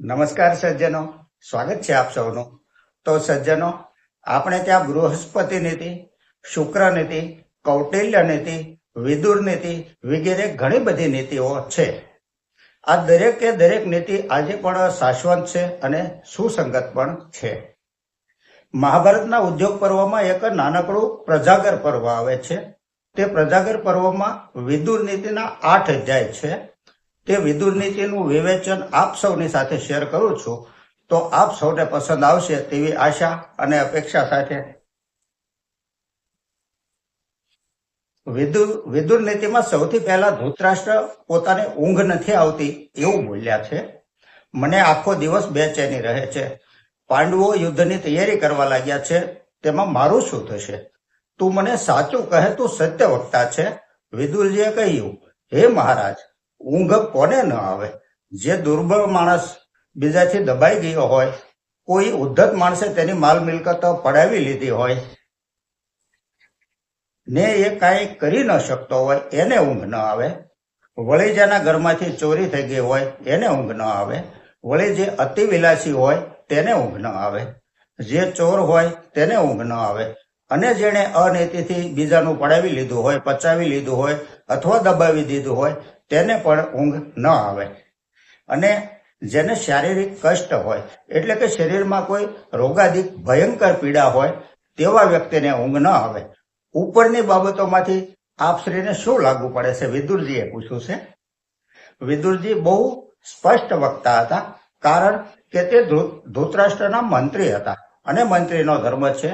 નમસ્કાર સજ્જનો. સ્વાગત છે આપ સૌનું. તો સજ્જનો, આપણે ત્યાં બૃહસ્પતિ નીતિ, શુક્ર નીતિ, કૌટિલ્ય નીતિ, વિદુર નીતિ વગેરે ઘણી બધી નીતિઓ છે. આ દરેકે દરેક નીતિ આજે પણ શાશ્વત છે અને સુસંગત પણ છે. મહાભારતના ઉદ્યોગ પર્વમાં એક નાનકડું પ્રજાગર પર્વ આવે છે. તે પ્રજાગર પર્વમાં વિદુર નીતિના આઠ અધ્યાય છે. તે વિદુર નીતિનું વિવેચન આપ સૌની સાથે શેર કરું છું. તો આપ સૌને પસંદ આવશે તેવી આશા અને અપેક્ષા સાથે. વિદુર વિદુર નીતિમાં સૌથી પહેલા ધૃતરાષ્ટ્ર પોતાને ઊંઘ નથી આવતી એવું બોલ્યા છે. મને આખો દિવસ બેચેની રહે છે. પાંડવો યુદ્ધની તૈયારી કરવા લાગ્યા છે. તેમાં મારું શું થશે? તું મને સાચું કહે તું સત્ય વક્તા છે. વિદુરજીએ કહ્યું, હે મહારાજ ઊંઘ કોને ન આવે? જે દુર્બળ માણસ બીજાથી દબાઈ ગયો હોય, કોઈ ઉદ્ધત માણસે તેની માલ મિલકતો પડાવી લીધી હોય, ને એ કાંઈ કરી ન શકતો હોય, એને ઊંઘ ન આવે. વળી ઘરમાંથી ચોરી થઈ ગઈ હોય, એને ઊંઘ ન આવે. વળી જે અતિ વિલાસી હોય, તેને ઊંઘ ન આવે. જે ચોર હોય, તેને ઊંઘ ન આવે. અને જેણે અનીતિથી બીજાનું પડાવી લીધું હોય, પચાવી લીધું હોય, અથવા દબાવી દીધું હોય તેને પણ ઊંઘ ન આવે. અને જેને શારીરિક કષ્ટ હોય, એટલે કે શરીરમાં કોઈ રોગાદિક ભયંકર પીડા હોય, તેવા વ્યક્તિને ઊંઘ ન આવે. ઉપરની બાબતોમાંથી આપ શ્રીને શું લાગુ પડે છે? વિદુરજીએ પૂછ્યું છે. વિદુરજી બહુ સ્પષ્ટ વક્તા હતા, કારણ કે તે ધૃતરાષ્ટ્રના મંત્રી હતા. અને મંત્રીનો ધર્મ છે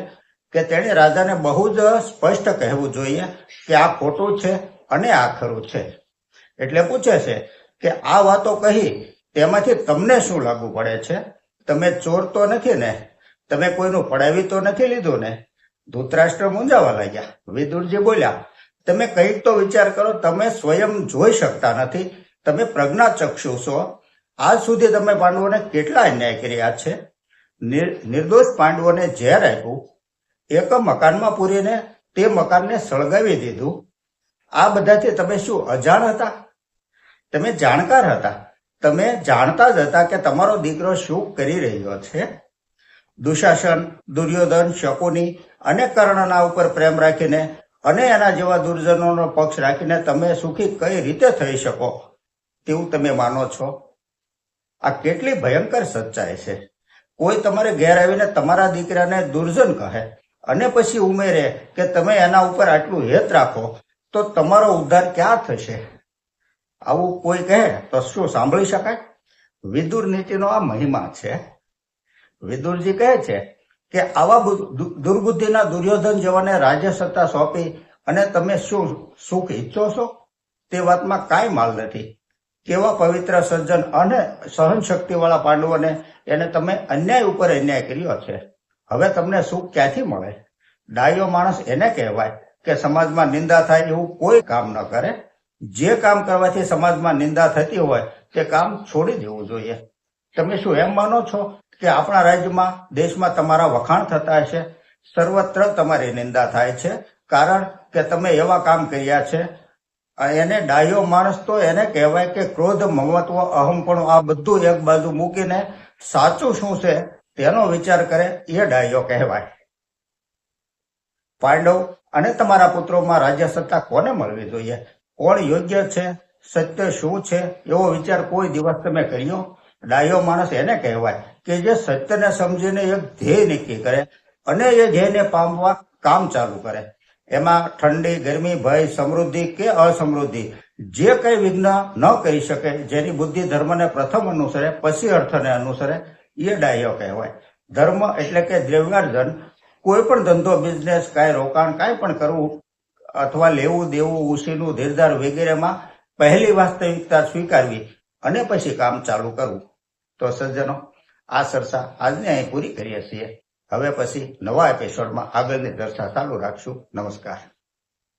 કે તેણે રાજાને બહુ જ સ્પષ્ટ કહેવું જોઈએ કે આ ખોટું છે અને આ ખરું છે. એટલે પૂછે છે કે આ વાતો કહી તેમાંથી તમને શું લાગુ પડે છે? તમે ચોર તો નથી ને? તમે કોઈનું પડાવી તો નથી લીધું ને? ધૃતરાષ્ટ્ર મૂંઝાવા લાગ્યા. વિદુરજી બોલ્યા, તમે કંઈક તો વિચાર કરો, તમે સ્વયં જોઈ શકતા નથી. તમે પ્રજ્ઞાચક્ષુ છો. આજ સુધી તમે પાંડવોને કેટલા અન્યાય કર્યા છે? નિર- નિર્દોષ પાંડવોને ઝેર આપ્યું. એક મકાનમાં પૂરીને તે મકાનને સળગાવી દીધું. આ બધાથી તમે શું અજાણ હતા? તમે જાણકાર હતા. તમે જાણતા જ હતા કે તમારો દીકરો શું કરી રહ્યો છે? દુશાસન, દુર્યોધન, શકુની અને કર્ણના ઉપર પ્રેમ રાખીને અને એના જેવા દુર્જનોનો પક્ષ રાખીને તમે સુખી કઈ રીતે થઈ શકો? તેવું તમે માનો છો? આ કેટલી ભયંકર સચ્ચાઈ છે. કોઈ તમારે ઘેર આવીને તમારા દીકરાને દુર્જન કહે અને પછી ઉમેરે કે તમે એના ઉપર આટલું હેત રાખો. તો તમારો ઉદ્ધાર ક્યાં થશે? આવું કોઈ કહે તો શું સાંભળી શકાય? વિદુર નીતિનો આ મહિમા છે. વિદુરજી કહે છે કે આવા દુર્બુદ્ધિના દુર્યોધન જેવાને રાજ્ય સત્તા સોંપી અને તમે શું સુખ ઈચ્છો છો? તે વાતમાં કાંઈ માલ નથી. કેવા પવિત્ર સજ્જન અને સહન શક્તિવાળા પાંડવોને એને તમે અન્યાય ઉપર અન્યાય કર્યો છે. હવે તમને સુખ ક્યાંથી મળે? ડાયો માણસ એને કહેવાય. કે સમાજમાં નિંદા થાય એવું કોઈ કામ ન કરે. જે કામ કરવાથી સમાજમાં નિંદા થતી હોય તે કામ છોડી દેવું જોઈએ. તમે શું એમ માનો છો કે આપણા રાજ્યમાં, દેશમાં તમારા વખાણ થતા હશે? સર્વત્ર તમારી નિંદા થાય છે. કારણ કે તમે એવા કામ કર્યા છે. એને ડાયો માણસ તો એને કહેવાય કે ક્રોધ, મમત્વ અહમપણું આ બધું એક બાજુ મૂકીને સાચું શું છે તેનો વિચાર કરે એ ડાયો કહેવાય. પાંડવ અને તમારા પુત્રોમાં રાજ્ય સત્તા કોને મળવી જોઈએ? કોણ યોગ્ય છે? સત્ય શું છે? એવો વિચાર કોઈ દિવસ તમે કર્યો? ડાયો માણસ એને કહેવાય કે જે સત્યને સમજીને એક ધ્યેય નક્કી કરે અને એ ધ્યેયને પામવા કામ ચાલુ કરે. એમાં ઠંડી, ગરમી, ભય, સમૃદ્ધિ કે અસમૃદ્ધિ, જે કઈ વિઘ્ન ન કરી શકે, જેની બુદ્ધિ ધર્મને પ્રથમ અનુસરે, પછી અર્થને અનુસરે, એ ડાયો કહેવાય. ધર્મ એટલે કે દ્રવ્યાર્જન કોઈ પણ ધંધો બિઝનેસ કાંઈ રોકાણ, કાંઈ પણ કરવું અથવા લેવું, દેવું ઉછીનું ધીરધાર વગેરેમાં પહેલી વાસ્તવિકતા સ્વીકારવી અને પછી કામ ચાલુ કરવું. તો સજ્જનો, આ ચર્ચા આજને અહીં પૂરી કરીએ છીએ. હવે પછી નવા એપિસોડમાં આગળની ચર્ચા ચાલુ રાખશું. નમસ્કાર.